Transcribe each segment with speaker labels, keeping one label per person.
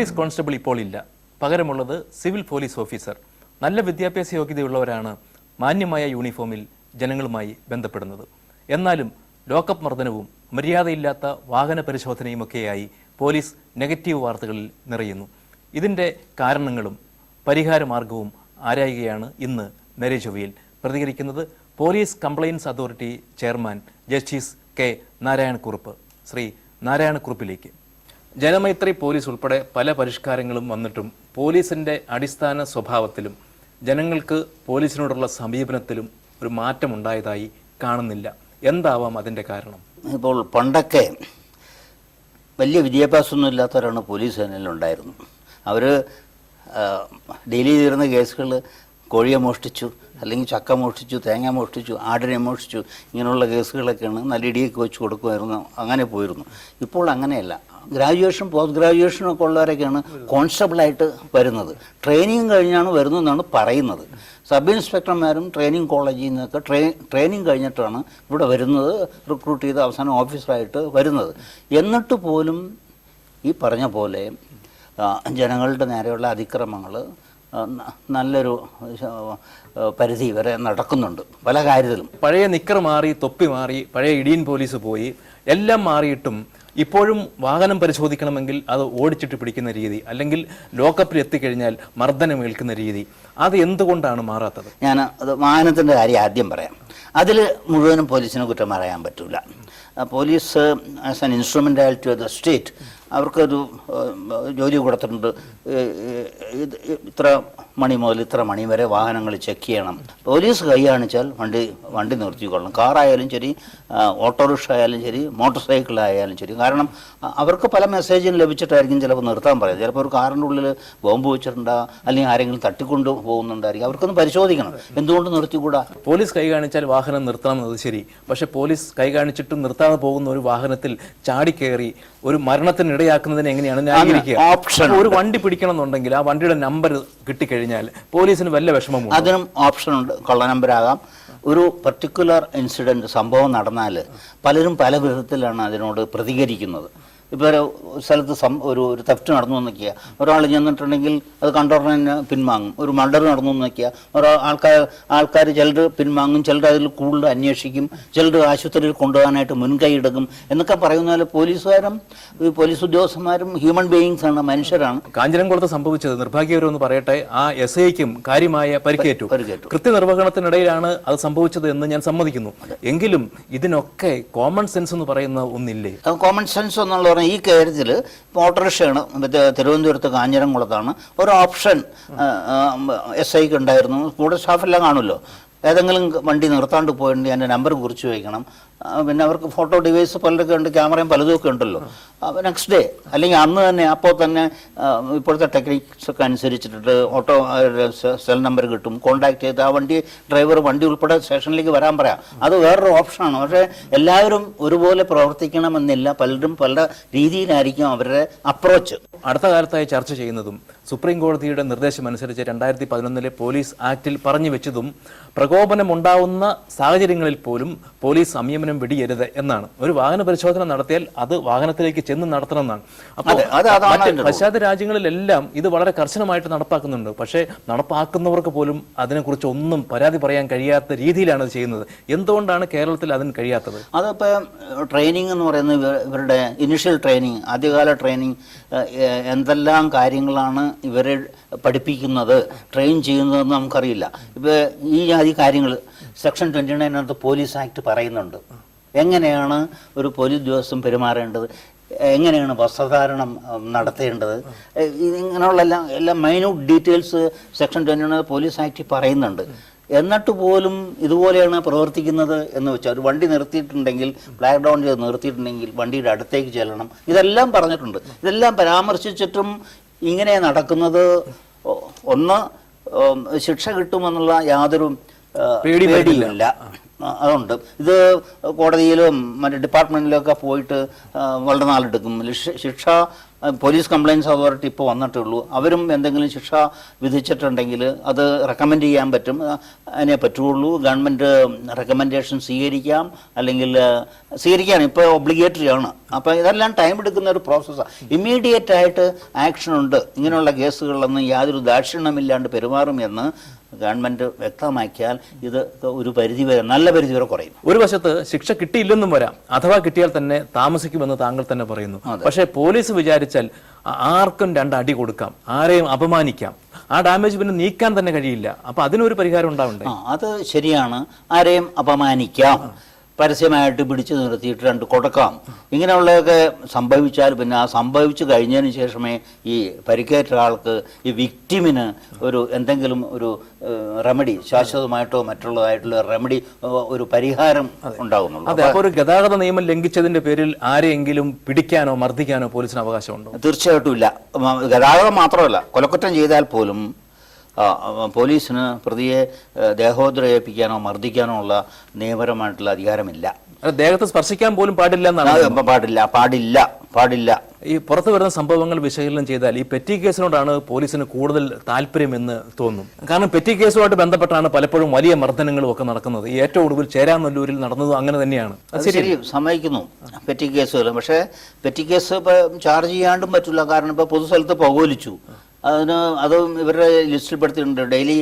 Speaker 1: police constable ഇപ്പോൾ ഇല്ല പകരമുള്ളത് civil police officer നല്ല വിദ്യാഭ്യാസ യോഗ്യതയുള്ളവരാണ് മാന്യമായ യൂണിഫോമിൽ ജനങ്ങളുമായി ബന്ധപ്പെടുന്നത് എന്നാലും ലോക്കപ്പ് മർദ്ദനവും മര്യാദയില്ലാത്ത വാഹന പരിശോധനയുമൊക്കെയായി പോലീസ് നെഗറ്റീവ് വാർത്തകളിൽ നിറയുന്നു ഇതിൻ്റെ കാരണങ്ങളും പരിഹാരമാർഗവും ആരായുകയാണ് ഇന്ന് നരേജൊവ്യയിൽ പ്രതികരിക്കുന്നത് police complaints authority chairman justice K Narayanakurup Shri നാരായണക്കുറുപ്പിലേക്ക് ജനമൈത്രി പോലീസ് ഉൾപ്പെടെ പല പരിഷ്കാരങ്ങളും വന്നിട്ടും പോലീസിൻ്റെ അടിസ്ഥാന സ്വഭാവത്തിലും ജനങ്ങൾക്ക് പോലീസിനോടുള്ള സമീപനത്തിലും ഒരു മാറ്റമുണ്ടായതായി കാണുന്നില്ല എന്താവാം അതിൻ്റെ കാരണം ഇപ്പോൾ
Speaker 2: പണ്ടൊക്കെ വലിയ വിദ്യാഭ്യാസമൊന്നും ഇല്ലാത്തവരാണ് പോലീസ് സേനയിലുണ്ടായിരുന്നു അവർ ഡെയിലി ചെയ്തിരുന്ന കേസുകൾ കോഴിയെ മോഷ്ടിച്ചു അല്ലെങ്കിൽ ചക്ക മോഷ്ടിച്ചു തേങ്ങ മോഷ്ടിച്ചു ആടിനെ മോഷ്ടിച്ചു ഇങ്ങനെയുള്ള കേസുകളൊക്കെയാണ് നല്ല ഇടിയൊക്കെ വെച്ച് കൊടുക്കുമായിരുന്നു അങ്ങനെ പോയിരുന്നു ഇപ്പോൾ അങ്ങനെയല്ല ഗ്രാജുവേഷൻ പോസ്റ്റ് ഗ്രാജുവേഷനൊക്കെ ഒക്കെ ഉള്ളവരൊക്കെയാണ് കോൺസ്റ്റബിളായിട്ട് വരുന്നത് ട്രെയിനിങ് കഴിഞ്ഞാണ് വരുന്നതെന്നാണ് പറയുന്നത് സബ് ഇൻസ്പെക്ടർമാരും ട്രെയിനിങ് കോളേജിൽ നിന്നൊക്കെ ട്രെയിൻ ട്രെയിനിങ് കഴിഞ്ഞിട്ടാണ് ഇവിടെ വരുന്നത് റിക്രൂട്ട് ചെയ്ത് അവസാനം ഓഫീസറായിട്ട് വരുന്നത് എന്നിട്ട് പോലും ഈ പറഞ്ഞ പോലെ ജനങ്ങളുടെ നേരെയുള്ള അതിക്രമങ്ങൾ നല്ലൊരു പരിധി വരെ
Speaker 1: നടക്കുന്നുണ്ട് പല കാര്യത്തിലും പഴയ നിക്കർ മാറി തൊപ്പി മാറി പഴയ ഇടിയൻ പോലീസ് പോയി എല്ലാം മാറിയിട്ടും ഇപ്പോഴും വാഹനം പരിശോധിക്കണമെങ്കിൽ അത് ഓടിച്ചിട്ട് പിടിക്കുന്ന രീതി അല്ലെങ്കിൽ ലോക്കപ്പിൽ എത്തിക്കഴിഞ്ഞാൽ മർദ്ദനം ഏൽക്കുന്ന രീതി അത് എന്തുകൊണ്ടാണ് മാറാത്തത് ഞാൻ അത് വാഹനത്തിൻ്റെ
Speaker 2: കാര്യം ആദ്യം പറയാം അതിൽ മുഴുവനും പോലീസിനെ കുറ്റം പറയാൻ പറ്റില്ല police as an instrumentality of the state അവർക്കൊരു ജോലി കൊടുത്തിട്ടുണ്ട് ഇത്ര മണി മുതൽ ഇത്ര മണി വരെ വാഹനങ്ങൾ ചെക്ക് ചെയ്യണം പോലീസ് കൈ കാണിച്ചാൽ വണ്ടി വണ്ടി നിർത്തിക്കൊള്ളണം കാറായാലും ശരി ഓട്ടോറിക്ഷ ആയാലും ശരി മോട്ടോർ സൈക്കിൾ ആയാലും ശരി കാരണം അവർക്ക് പല മെസ്സേജും ലഭിച്ചിട്ടായിരിക്കും ചിലപ്പോൾ നിർത്താൻ പറയാം ചിലപ്പോൾ ഒരു കാറിൻ്റെ ഉള്ളിൽ ബോംബ് വെച്ചിട്ടുണ്ടാകും അല്ലെങ്കിൽ ആരെങ്കിലും തട്ടിക്കൊണ്ട് പോകുന്നുണ്ടായിരിക്കും അവർക്കൊന്ന് പരിശോധിക്കണം എന്തുകൊണ്ട് നിർത്തിക്കൂടാ
Speaker 1: പോലീസ് കൈ കാണിച്ചാൽ വാഹനം നിർത്താമെന്നത് ശരി പക്ഷേ പോലീസ് കൈ കാണിച്ചിട്ടും നിർത്താതെ പോകുന്ന ഒരു വാഹനത്തിൽ ചാടിക്കേറി ഒരു മരണത്തിനിടയാക്കുന്നതിന് എങ്ങനെയാണ് ഓപ്ഷൻ ഒരു വണ്ടി പിടിക്കണം എന്നുണ്ടെങ്കിൽ ആ വണ്ടിയുടെ നമ്പർ കിട്ടിക്കഴിഞ്ഞു കഴിഞ്ഞാൽ പോലീസിന് വല്ല വിഷമം അതിനും ഉണ്ട് കൊള്ള നമ്പരാകാം
Speaker 2: ഒരു പർട്ടിക്കുലർ ഇൻസിഡൻറ്റ് സംഭവം നടന്നാൽ പലരും പല വിധത്തിലാണ് അതിനോട് പ്രതികരിക്കുന്നത് ഇപ്പോൾ ഒരു സ്ഥലത്ത് സം ഒരു ഒരു തെഫ്റ്റ് നടന്നു എന്നൊക്കെയാണ് ഒരാൾ ചെന്നിട്ടുണ്ടെങ്കിൽ അത് കണ്ടോടനെ തന്നെ പിന്മാങ്ങും ഒരു മർഡർ നടന്നു എന്നൊക്കെയാണ് ഒരാൾ ആൾക്കാർ ആൾക്കാർ ചിലർ പിൻവാങ്ങും ചിലർ അതിൽ കൂടുതൽ അന്വേഷിക്കും ചിലർ ആശുപത്രിയിൽ കൊണ്ടുപോകാനായിട്ട് മുൻകൈ എടുക്കും എന്നൊക്കെ
Speaker 1: പറയുന്ന പോലെ പോലീസുകാരും ഈ പോലീസ് ഉദ്യോഗസ്ഥന്മാരും ഹ്യൂമൻ ബീയിങ്സ് ആണ് മനുഷ്യരാണ് കാഞ്ചനംകുളത്ത് സംഭവിച്ചത് നിർഭാഗ്യകരമെന്ന് പറയട്ടെ ആ എസ് ഐക്കും കാര്യമായ പരിക്കേറ്റു കൃത്യനിർവഹണത്തിനിടയിലാണ് അത് സംഭവിച്ചത് എന്ന് ഞാൻ സമ്മതിക്കുന്നു എങ്കിലും ഇതിനൊക്കെ കോമൺ സെൻസ് എന്ന് പറയുന്ന ഒന്നില്ലേ
Speaker 2: കോമൺ സെൻസ് എന്നുള്ള കാരണം ഈ കാര്യത്തിൽ ഓട്ടോറിക്ഷയാണ് തിരുവനന്തപുരത്ത് കാഞ്ഞിരംകുളത്താണ് ഒരു ഓപ്ഷൻ എസ് ഐക്ക് ഉണ്ടായിരുന്നു കൂടെ സ്റ്റാഫെല്ലാം കാണുമല്ലോ ഏതെങ്കിലും വണ്ടി നിർത്താണ്ട് പോയിട്ട് എൻ്റെ നമ്പർ കുറിച്ച് വയ്ക്കണം പിന്നെ അവർക്ക് ഫോട്ടോ ഡിവൈസ് പലരൊക്കെ ഉണ്ട് ക്യാമറയും പലതും ഒക്കെ ഉണ്ടല്ലോ നെക്സ്റ്റ് ഡേ അല്ലെങ്കിൽ അന്ന് തന്നെ അപ്പോൾ തന്നെ ഇപ്പോഴത്തെ ടെക്നിക്സ് ഒക്കെ അനുസരിച്ചിട്ട് ഓട്ടോ സെൽ നമ്പർ കിട്ടും കോണ്ടാക്ട് ചെയ്ത് ആ വണ്ടി ഡ്രൈവർ വണ്ടി ഉൾപ്പെടെ സ്റ്റേഷനിലേക്ക് വരാൻ പറയാം അത് വേറൊരു ഓപ്ഷനാണ് പക്ഷേ എല്ലാവരും ഒരുപോലെ പ്രവർത്തിക്കണമെന്നില്ല
Speaker 1: പലരും പല രീതിയിലായിരിക്കും അവരുടെ അപ്രോച്ച് അടുത്ത കാലത്തായി ചർച്ച ചെയ്യുന്നതും സുപ്രീം കോടതിയുടെ നിർദ്ദേശം അനുസരിച്ച് രണ്ടായിരത്തി പതിനൊന്നിലെ പോലീസ് ആക്ടിൽ പറഞ്ഞു വെച്ചതും പ്രകോപനമുണ്ടാവുന്ന സാഹചര്യങ്ങളിൽ പോലും പോലീസ് സംയമനം വാഹനം വെടിയരുത് എന്നാണ് ഒരു വാഹന പരിശോധന നടത്തിയാൽ അത് വാഹനത്തിലേക്ക് ചെന്ന് നടത്തണമെന്നാണ് അപ്പോൾ പശ്ചാത്തല രാജ്യങ്ങളിലെല്ലാം ഇത് വളരെ കർശനമായിട്ട് നടപ്പാക്കുന്നുണ്ട് പക്ഷേ നടപ്പാക്കുന്നവർക്ക് പോലും അതിനെക്കുറിച്ച് ഒന്നും പരാതി പറയാൻ കഴിയാത്ത രീതിയിലാണ് അത് ചെയ്യുന്നത് എന്തുകൊണ്ടാണ് കേരളത്തിൽ അതിന് കഴിയാത്തത്
Speaker 2: അതിപ്പോൾ ട്രെയിനിങ് എന്ന് പറയുന്നത് ഇവരുടെ ഇനിഷ്യൽ ട്രെയിനിങ് ആദ്യകാല ട്രെയിനിങ് എന്തെല്ലാം കാര്യങ്ങളാണ് ഇവരെ പഠിപ്പിക്കുന്നത് ട്രെയിൻ ചെയ്യുന്നതെന്ന് നമുക്കറിയില്ല ഇപ്പോൾ ഈ ജാതി കാര്യങ്ങൾ സെക്ഷൻ ട്വൻറ്റി നയനകത്ത് പോലീസ് ആക്ട് പറയുന്നുണ്ട് എങ്ങനെയാണ് ഒരു പോലീസ് ഉദ്യോഗസ്ഥൻ പെരുമാറേണ്ടത് എങ്ങനെയാണ് വസ്ത്രധാരണം നടത്തേണ്ടത് ഇങ്ങനെയുള്ള എല്ലാം എല്ലാ minute details section twenty police ആക്ടിൽ പറയുന്നുണ്ട് എന്നിട്ട് പോലും ഇതുപോലെയാണ് പ്രവർത്തിക്കുന്നത് എന്ന് വെച്ചാൽ ഒരു വണ്ടി നിർത്തിയിട്ടുണ്ടെങ്കിൽ ബ്ലാക്ക് ഡൗൺ ചെയ്ത് നിർത്തിയിട്ടുണ്ടെങ്കിൽ വണ്ടിയുടെ അടുത്തേക്ക് ചെല്ലണം ഇതെല്ലാം പറഞ്ഞിട്ടുണ്ട് ഇതെല്ലാം പരാമർശിച്ചിട്ടും ഇങ്ങനെ നടക്കുന്നത് ഒന്ന് ശിക്ഷ കിട്ടുമെന്നുള്ള യാതൊരു പേടിയില്ല അതുണ്ട് ഇത് കോടതിയിലും മറ്റേ ഡിപ്പാർട്ട്മെന്റിലും ഒക്കെ പോയിട്ട് വളരെ നാളെടുക്കും ശിക്ഷ പോലീസ് കംപ്ലയിൻസ് അതോറിറ്റി ഇപ്പോൾ വന്നിട്ടുള്ളൂ അവരും എന്തെങ്കിലും ശിക്ഷ വിധിച്ചിട്ടുണ്ടെങ്കിൽ അത് റെക്കമെൻഡ് ചെയ്യാൻ പറ്റും അതിനെ പറ്റുള്ളൂ ഗവൺമെൻറ് റെക്കമെൻഡേഷൻ സ്വീകരിക്കാം അല്ലെങ്കിൽ സ്വീകരിക്കുകയാണ് ഇപ്പോൾ ഒബ്ലിഗേറ്ററി ആണ് അപ്പോൾ ഇതെല്ലാം ടൈം എടുക്കുന്ന ഒരു പ്രോസസ്സാണ് ഇമ്മീഡിയറ്റ് ആയിട്ട് ആക്ഷൻ ഉണ്ട് ഇങ്ങനെയുള്ള കേസുകളിലൊന്നും യാതൊരു പെരുമാറും എന്ന് ഗവൺമെന്റ് വ്യക്തമാക്കിയാൽ ഇത് ഒരു പരിധി വരെ നല്ല പരിധി വരെ
Speaker 1: കുറയും ഒരു വശത്ത് ശിക്ഷ കിട്ടിയില്ലെന്നും വരാം അഥവാ കിട്ടിയാൽ തന്നെ താമസിക്കുമെന്ന് താങ്കൾ തന്നെ പറയുന്നു പക്ഷേ പോലീസ് വിചാരിച്ചാൽ ആർക്കും രണ്ട് അടി കൊടുക്കാം ആരെയും അപമാനിക്കാം ആ ഡാമേജ് പിന്നെ നീക്കാൻ തന്നെ കഴിയില്ല അപ്പൊ അതിനൊരു പരിഹാരം ഉണ്ടാവണ്ടേ അത് ശരിയാണ്
Speaker 2: ആരെയും അപമാനിക്കാം പരസ്യമായിട്ട് പിടിച്ചു നിർത്തിയിട്ട് രണ്ട് കൊടുക്കാം ഇങ്ങനെയുള്ളതൊക്കെ സംഭവിച്ചാൽ പിന്നെ ആ സംഭവിച്ചു കഴിഞ്ഞതിന് ശേഷമേ ഈ പരിക്കേറ്റ ആൾക്ക് ഈ വിക്ടിമിന് ഒരു എന്തെങ്കിലും ഒരു റെമഡി ശാശ്വതമായിട്ടോ മറ്റുള്ളതായിട്ടുള്ള റെമഡി ഒരു പരിഹാരം ഉണ്ടാകുന്നുള്ളൂ അതെ അപ്പോൾ
Speaker 1: ഒരു ഗതാഗത നിയമം ലംഘിച്ചതിന്റെ പേരിൽ ആരെയെങ്കിലും പിടിക്കാനോ മർദ്ദിക്കാനോ പോലീസിന് അവകാശമുണ്ടോ തീർച്ചയായിട്ടും ഇല്ല ഗതാഗതം മാത്രമല്ല
Speaker 2: കൊലക്കുറ്റം ചെയ്താൽ പോലും പോലീസിന് പ്രതിയെ ദേഹോദ്രയേൽപ്പിക്കാനോ മർദ്ദിക്കാനോ ഉള്ള നിയമപരമായിട്ടുള്ള അധികാരമില്ല ദേഹത്തെ സ്പർശിക്കാൻ പോലും പാടില്ല എന്നാണ്
Speaker 1: പാടില്ല പാടില്ല പാടില്ല ഈ പുറത്തു വരുന്ന സംഭവങ്ങൾ വിശകലനം ചെയ്താൽ ഈ പെറ്റി കേസിനോടാണ് പോലീസിന് കൂടുതൽ താല്പര്യമെന്ന് തോന്നും കാരണം പെറ്റി കേസുമായിട്ട് ബന്ധപ്പെട്ടാണ് പലപ്പോഴും വലിയ മർദ്ദനങ്ങളും ഒക്കെ നടക്കുന്നത് ഏറ്റവും ഒടുവിൽ ചേരാനല്ലൂരിൽ നടന്നത് അങ്ങനെ തന്നെയാണ് ശരി സമ്മതിക്കുന്നു പെറ്റി കേസുകൾ
Speaker 2: പക്ഷേ പെറ്റി കേസ് ചാർജ് ചെയ്യാണ്ടും പറ്റില്ല കാരണം ഇപ്പൊ പൊതുസ്ഥലത്ത് സ്ഥലത്ത് പകോലിച്ചു അതിന് അതും ഇവരുടെ ലിസ്റ്റിൽപ്പെടുത്തിയിട്ടുണ്ട് ഡെയിലി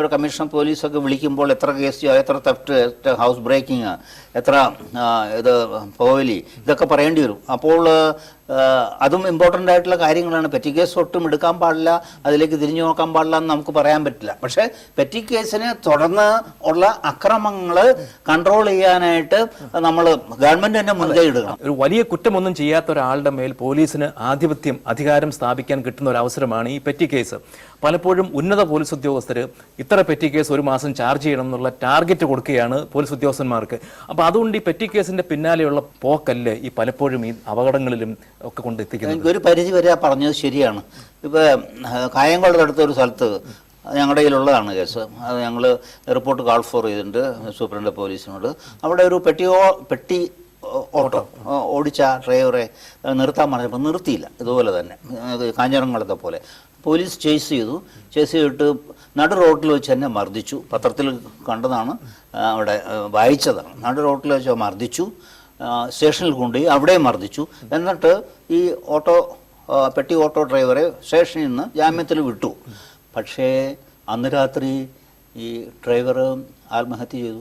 Speaker 2: ഒരു കമ്മീഷണർ പോലീസൊക്കെ വിളിക്കുമ്പോൾ എത്ര കേസ് എത്ര തെഫ്റ്റ് എത്ര ഹൗസ് ബ്രേക്കിംഗ് എത്ര ഇത് പോവലി ഇതൊക്കെ പറയേണ്ടി വരും അപ്പോൾ അതും ഇമ്പോർട്ടൻ്റ് ആയിട്ടുള്ള കാര്യങ്ങളാണ് പെറ്റി കേസ് ഒട്ടും എടുക്കാൻ പാടില്ല അതിലേക്ക് തിരിഞ്ഞു നോക്കാൻ പാടില്ല എന്ന് നമുക്ക് പറയാൻ പറ്റില്ല പക്ഷേ പെറ്റി കേസിനെ തുടർന്ന് ഉള്ള അക്രമങ്ങൾ കൺട്രോൾ ചെയ്യാനായിട്ട് നമ്മൾ ഗവൺമെന്റ് തന്നെ മുൻകൈ എടുക്കണം
Speaker 1: ഒരു വലിയ കുറ്റമൊന്നും ചെയ്യാത്ത ഒരാളുടെ മേൽ പോലീസിന് ആധിപത്യം അധികാരം സ്ഥാപിക്കാൻ കിട്ടുന്ന ഒരു അവസരമാണ് ഈ പെറ്റി കേസ് പലപ്പോഴും ഉന്നത പോലീസ് ഉദ്യോഗസ്ഥർ ഇത്ര പെറ്റി കേസ് ഒരു മാസം ചാർജ് ചെയ്യണം എന്നുള്ള ടാർഗറ്റ് കൊടുക്കുകയാണ് പോലീസ് ഉദ്യോഗസ്ഥന്മാർക്ക് അപ്പോൾ അതുകൊണ്ട് ഈ പെറ്റി കേസിന്റെ പിന്നാലെയുള്ള പോക്കല്ല് ഈ പലപ്പോഴും ഈ അപകടങ്ങളിലും ഒക്കെ കൊണ്ടെത്തിക്കുന്നത്
Speaker 2: ഒരു പരിധി വരെ പറഞ്ഞത് ശരിയാണ് ഇപ്പൊ കായംകുളത്ത് അടുത്ത ഒരു സ്ഥലത്ത് ഞങ്ങളുടെ കയ്യിലുള്ളതാണ് കേസ് അത് ഞങ്ങൾ റിപ്പോർട്ട് കാൾ ഫോർ ചെയ്തിട്ടുണ്ട് സൂപ്രണ്ട് പോലീസിനോട് അവിടെ ഒരു പെട്ടിയോ പെട്ടി ഓട്ടോ ഓടിച്ച ഡ്രൈവറെ നിർത്താൻ പറഞ്ഞപ്പോൾ നിർത്തിയില്ല ഇതുപോലെ തന്നെ കാഞ്ഞിറങ്ങളത്തെ പോലെ പോലീസ് ചേസ് ചെയ്തു ചേസ് ചെയ്തിട്ട് നടു റോട്ടിൽ വെച്ച് എന്നെ മർദ്ദിച്ചു പത്രത്തിൽ കണ്ടതാണ് അവിടെ വായിച്ചതാണ് നടു റോട്ടിൽ വെച്ച് മർദ്ദിച്ചു സ്റ്റേഷനിൽ കൊണ്ടുപോയി അവിടെയും മർദ്ദിച്ചു എന്നിട്ട് ഈ ഓട്ടോ പെട്ടി ഓട്ടോ ഡ്രൈവറെ സ്റ്റേഷനിൽ നിന്ന് ജാമ്യത്തിൽ വിട്ടു പക്ഷേ അന്ന് രാത്രി ഈ ഡ്രൈവർ ആത്മഹത്യ ചെയ്തു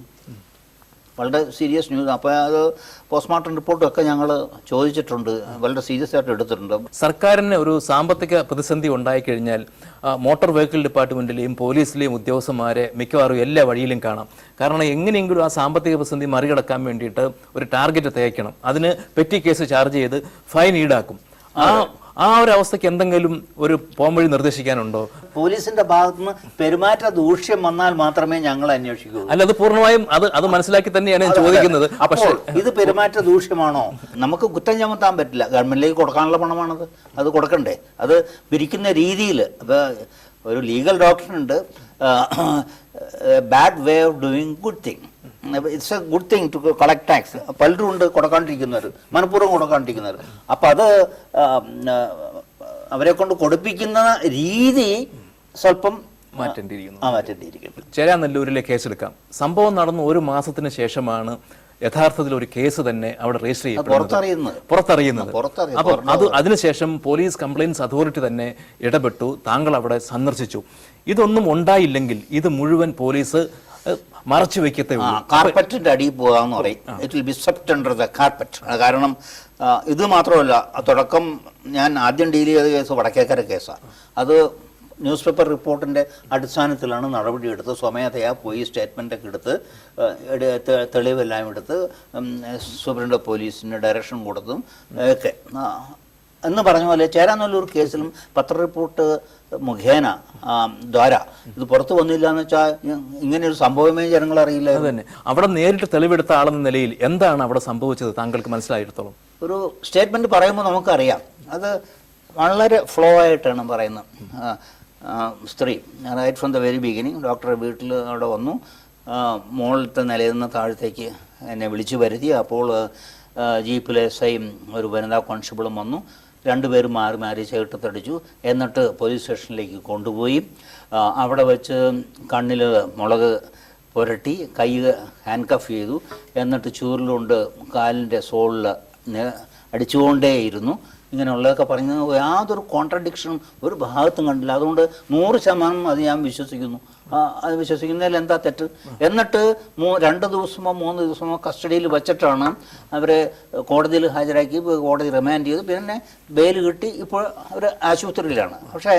Speaker 2: വളരെ സീരിയസ് ന്യൂസ് അപ്പോൾ അത് പോസ്റ്റ്മോർട്ടം റിപ്പോർട്ടൊക്കെ ഞങ്ങൾ
Speaker 1: ചോദിച്ചിട്ടുണ്ട്
Speaker 2: വളരെ സീരിയസ് ആയിട്ട് എടുത്തിട്ടുണ്ട്
Speaker 1: സർക്കാരിന് ഒരു സാമ്പത്തിക പ്രതിസന്ധി ഉണ്ടായിക്കഴിഞ്ഞാൽ മോട്ടോർ വെഹിക്കിൾ ഡിപ്പാർട്ട്മെൻറ്റിലെയും പോലീസിലെയും ഉദ്യോഗസ്ഥന്മാരെ മിക്കവാറും എല്ലാ വഴിയിലും കാണാം കാരണം എങ്ങനെയെങ്കിലും ആ സാമ്പത്തിക പ്രതിസന്ധി മറികടക്കാൻ വേണ്ടിയിട്ട് ഒരു ടാർഗറ്റ് തേക്കണം അതിന് പെറ്റി കേസ് ചാർജ് ചെയ്ത് ഫൈൻ ഈടാക്കും ആ ആ ഒരു അവസ്ഥയ്ക്ക് എന്തെങ്കിലും ഒരു പോംവഴി നിർദ്ദേശിക്കാനുണ്ടോ
Speaker 2: പോലീസിന്റെ നിന്ന് പെരുമാറ്റ ദൂഷ്യം വന്നാൽ മാത്രമേ ഞങ്ങൾ അന്വേഷിക്കൂ
Speaker 1: അല്ല അത് പൂർണ്ണമായും അത് അത് മനസ്സിലാക്കി തന്നെയാണ് ഞാൻ ചോദിക്കുന്നത് പക്ഷേ
Speaker 2: ഇത് പെരുമാറ്റ ദൂഷ്യമാണോ നമുക്ക് കുറ്റം ചുമത്താൻ പറ്റില്ല ഗവൺമെന്റിലേക്ക് കൊടുക്കാനുള്ള പണമാണത് അത് കൊടുക്കണ്ടേ അത് പിരിക്കുന്ന രീതിയിൽ ഒരു ലീഗൽ ഉണ്ട് bad way of doing good thing it's a good thing to collect tax പലരും ഉണ്ട് കൊടുക്കാണ്ടിരിക്കുന്നവർ മനഃപൂർവ്വം കൊടുക്കാണ്ടിരിക്കുന്നവർ അപ്പം അത് അവരെ കൊണ്ട് കൊടുപ്പിക്കുന്ന രീതി
Speaker 1: സ്വല്പം മാറ്റേണ്ടിയിരിക്കുന്നു ചേരാ നെല്ലൂരിലെ കേസെടുക്കാം സംഭവം നടന്ന ഒരു മാസത്തിന് ശേഷമാണ് യഥാർത്ഥത്തിൽ ഒരു കേസ് തന്നെ അവിടെ രജിസ്റ്റർ ചെയ്യപ്പെടുന്നത് പുറത്തറിയുന്നത് അപ്പൊ അത് അതിനുശേഷം പോലീസ് കംപ്ലയിൻസ് അതോറിറ്റി തന്നെ ഇടപെട്ടു താങ്കൾ അവിടെ സന്ദർശിച്ചു ഇതൊന്നും ഉണ്ടായില്ലെങ്കിൽ ഇത് മുഴുവൻ പോലീസ് മറച്ചു വെക്കത്തെ
Speaker 2: കാർപ്പറ്റിന്റെ അടിയിൽ പോകാന്ന് പറയും it will be swept under the carpet കാരണം ഇത് മാത്രമല്ല തുടക്കം ഞാൻ ആദ്യം ഡീൽ ചെയ്ത കേസ് വടക്കേക്കര കേസാണ് അത് ന്യൂസ് പേപ്പർ റിപ്പോർട്ടിൻ്റെ അടിസ്ഥാനത്തിലാണ് നടപടിയെടുത്ത് സ്വമേധയാ പോയി സ്റ്റേറ്റ്മെൻ്റൊക്കെ എടുത്ത് തെളിവെല്ലാം എടുത്ത് സൂപ്രണ്ട് പോലീസിന് ഡയറക്ഷൻ കൊടുത്തും ഒക്കെ എന്ന് പറഞ്ഞ പോലെ ചേരാനല്ലൂർ കേസിലും പത്ര റിപ്പോർട്ട് മുഖേന ദ്വാര ഇത് പുറത്തു വന്നില്ല എന്ന് വെച്ചാൽ ഇങ്ങനെ ഒരു സംഭവമേ ജനങ്ങൾ അറിയില്ല
Speaker 1: തന്നെ അവിടെ നേരിട്ട് തെളിവെടുത്ത ആളെന്ന നിലയിൽ എന്താണ് അവിടെ സംഭവിച്ചത് താങ്കൾക്ക് മനസ്സിലായിടത്തോളം ഒരു സ്റ്റേറ്റ്മെന്റ് പറയുമ്പോൾ നമുക്കറിയാം
Speaker 2: അത് വളരെ ഫ്ലോ ആയിട്ടാണ് പറയുന്നത് സ്ത്രീ right from the very beginning doctor വീട്ടിൽ അവിടെ വന്നു മുകളിലത്തെ നിലയിൽ നിന്ന് താഴത്തേക്ക് എന്നെ വിളിച്ചു വരുത്തി അപ്പോൾ ജീപ്പിലെ എസ് ഐയും ഒരു വനിതാ കോൺസ്റ്റബിളും വന്നു രണ്ടുപേരും മാറി മാറി ചേട്ടത്തടിച്ചു എന്നിട്ട് പോലീസ് സ്റ്റേഷനിലേക്ക് കൊണ്ടുപോയി അവിടെ വെച്ച് കണ്ണിൽ മുളക് പുരട്ടി കൈ ഹാൻഡ് കഫ് ചെയ്തു എന്നിട്ട് ചൂരിലുണ്ട് കാലിൻ്റെ സോളിൽ അടിച്ചുകൊണ്ടേയിരുന്നു ഇങ്ങനെയുള്ളതൊക്കെ പറഞ്ഞ യാതൊരു കോൺട്രഡിക്ഷനും ഒരു ഭാഗത്തും കണ്ടില്ല അതുകൊണ്ട് നൂറ് ശതമാനം അത് ഞാൻ വിശ്വസിക്കുന്നു അത് വിശ്വസിക്കുന്നതിൽ എന്താ തെറ്റ് എന്നിട്ട് മൂ രണ്ട് ദിവസമോ മൂന്ന് ദിവസമോ കസ്റ്റഡിയിൽ വെച്ചിട്ടാണ് അവരെ കോടതിയിൽ ഹാജരാക്കി കോടതി റിമാൻഡ് ചെയ്ത് പിന്നെ ബെയിൽ കിട്ടി ഇപ്പോൾ അവർ ആശുപത്രിയിലാണ് പക്ഷേ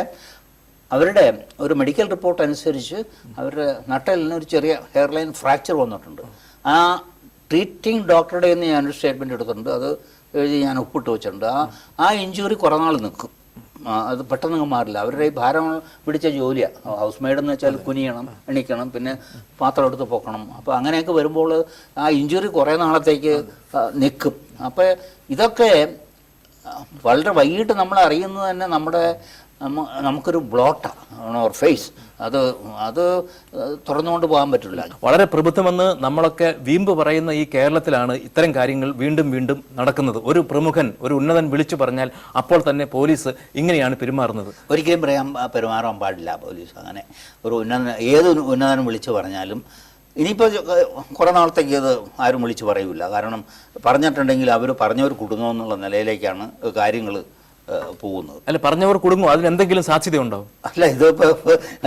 Speaker 2: അവരുടെ ഒരു മെഡിക്കൽ റിപ്പോർട്ട് അനുസരിച്ച് അവരുടെ നട്ടലിന് ഒരു ചെറിയ ഹെയർലൈൻ ഫ്രാക്ചർ വന്നിട്ടുണ്ട് ആ ട്രീറ്റിംഗ് ഡോക്ടറുടെ നിന്ന് ഞാനൊരു സ്റ്റേറ്റ്മെൻറ്റ് എടുത്തിട്ടുണ്ട് അത് എഴുതി ഞാൻ ഒപ്പിട്ട് വെച്ചിട്ടുണ്ട് ആ ആ ഇഞ്ചുറി കുറേ നാൾ നിൽക്കും അത് പെട്ടെന്ന് മാറില്ല അവരുടെ ഈ ഭാരം പിടിച്ച ജോലിയാണ് ഹൗസ് മെയ്ഡ് എന്ന് വെച്ചാൽ കുനിയണം എണീക്കണം പിന്നെ പാത്രം എടുത്ത് പൊക്കണം അപ്പോൾ അങ്ങനെയൊക്കെ വരുമ്പോൾ ആ ഇഞ്ചുറി കുറേ നാളത്തേക്ക് നിൽക്കും അപ്പോൾ ഇതൊക്കെ വളരെ വൈകിട്ട് നമ്മൾ അറിയുന്നത് തന്നെ നമ്മുടെ നമുക്കൊരു ബ്ലോട്ടാണ് ഓർ അവർ ഫേസ് അത് അത് തുറന്നുകൊണ്ട് പോകാൻ പറ്റില്ല
Speaker 1: വളരെ പ്രബുദ്ധമെന്ന് നമ്മളൊക്കെ വീമ്പ് പറയുന്ന ഈ കേരളത്തിലാണ് ഇത്തരം കാര്യങ്ങൾ വീണ്ടും വീണ്ടും നടക്കുന്നത് ഒരു പ്രമുഖൻ ഒരു ഉന്നതൻ വിളിച്ചു പറഞ്ഞാൽ അപ്പോൾ തന്നെ പോലീസ് ഇങ്ങനെയാണ് പെരുമാറുന്നത്
Speaker 2: ഒരിക്കലും പറയാൻ പെരുമാറാൻ പാടില്ല പോലീസ് അങ്ങനെ ഒരു ഉന്നതൻ ഏത് ഉന്നതൻ വിളിച്ചു പറഞ്ഞാലും ഇനിയിപ്പോൾ കുറേ നാളത്തേക്ക് ഇത് ആരും വിളിച്ചു പറയില്ല കാരണം പറഞ്ഞിട്ടുണ്ടെങ്കിൽ അവർ പറഞ്ഞവർ കുടുങ്ങുമെന്നുള്ള നിലയിലേക്കാണ് കാര്യങ്ങൾ പോകുന്നത്
Speaker 1: അല്ല പറഞ്ഞവർ കുടുങ്ങും എന്തെങ്കിലും സാധ്യതയുണ്ടോ
Speaker 2: അല്ല ഇതിപ്പോ